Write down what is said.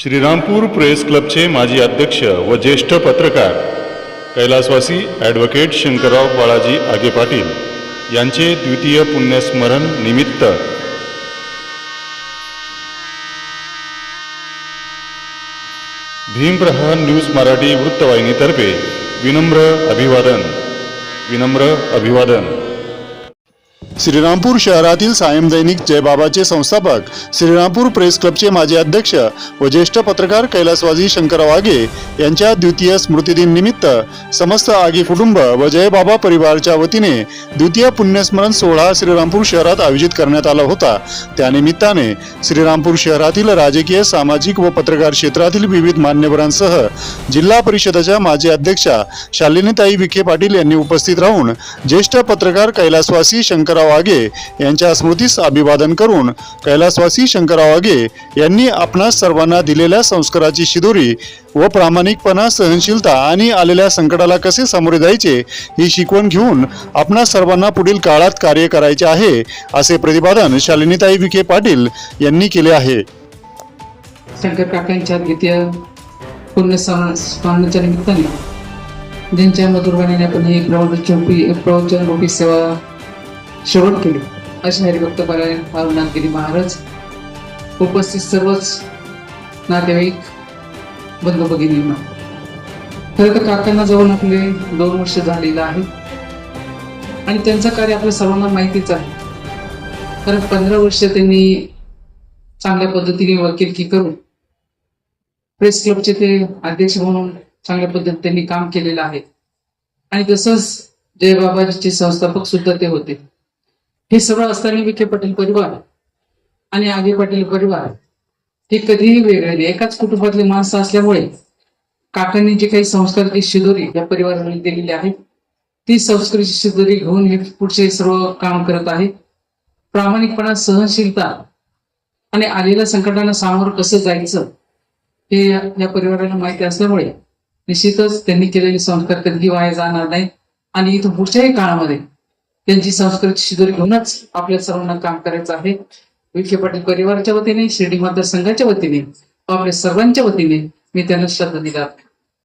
Shrirampur press क्लबचे माजी अध्यक्ष व ज्येष्ठ पत्रकार कैलासवासी ॲडव्होकेट शंकरराव बाळाजी आगे पाटील यांचे द्वितीय पुण्यस्मरण निमित्त. भीमप्रहार न्यूज मराठी वृत्तवाहिनीतर्फे विनम्र अभिवादन विनम्र अभिवादन. श्रीरामपूर शहरातील सायम दैनिक जयबाबाचे संस्थापक श्रीरामपूर प्रेस क्लबचे माजी अध्यक्ष व ज्येष्ठ पत्रकार कैलासवाजी शंकर वाघे यांच्या द्वितीय स्मृतिदिन निमित्त समस्त आगी कुटुंब व जयबाबा परिवारच्या वतीने द्वितीय पुण्यस्मरण सोहळा श्रीरामपूर शहरात आयोजित करण्यात आला होता. त्यानिमित्ताने श्रीरामपूर शहरातील राजकीय सामाजिक व पत्रकार क्षेत्रातील विविध मान्यवरांसह जिल्हा परिषदेच्या माजी अध्यक्षा शालिनीताई विखे पाटील यांनी उपस्थित राहून ज्येष्ठ पत्रकार कैलासवासी शंकरराव आगे यांच्या स्मृतीस अभिवादन करून कैलासवासी शंकरराव आगे यांनी आपणास सर्वांना दिलेल्या संस्काराची शिदोरी व प्रामाणिकपणा सहनशीलता आणि आलेल्या संकटाला कसे सामोरे जायचे ही शिकवण घेऊन आपणा सर्वांना पुढील काळात कार्य करायचे आहे असे प्रतिपादन शालिनीताई विखे पाटील यांनी केले आहे. शंकर काकांच्या द्वितीय पूर्ण निमित्ताने ज्यांच्या मधुरवाणीने आपण ही प्रवचन रूपी प्रवचन रूपी सेवा शेवट केले. असे हरिभक्त परायण पारुनाथगिरी महाराज. उपस्थित सर्वच नातेवाईक बंधू भगिनींना. खरं तर काकांना जाऊन आपले दोन वर्ष झालेलं आहे. आणि त्यांचं कार्य आपल्या सर्वांना माहितीच आहे. कारण पंधरा वर्ष त्यांनी चांगल्या पद्धतीने वकिलकी करून प्रेस क्लबचे ते अध्यक्ष म्हणून चांगल्या पद्धतीने त्यांनी काम केलेलं आहे. आणि तसंच जयबाबाजीचे संस्थापक सुद्धा ते होते. हे सगळं असताना विखे पाटील परिवार आणि आगे पाटील परिवार हे कधीही वेगळे नाही. एकाच कुटुंबातले माणसं असल्यामुळे काकांनी जे काही संस्काराची शिदोरी या परिवारांनी दिलेली आहे ती संस्कृतीची शिदोरी घेऊन हे पुढचे सर्व काम करत आहे प्रामाणिकपणा सहनशीलता आणि आलेल्या संकटांना सामोरं कसं जायचं हे या परिवाराला माहिती असल्यामुळे निश्चितच त्यांनी केलेले संस्कार कधीही वाया जाणार नाही. आणि इथं पुढच्याही काळामध्ये त्यांची संस्कृती शिदोरी घेऊनच आपल्या सर्वांना काम करायचं आहे. विखे पाटील परिवाराच्या वतीने शिर्डी मतदारसंघाच्या वतीने आपल्या सर्वांच्या वतीने मी त्यांना श्रद्धा दिला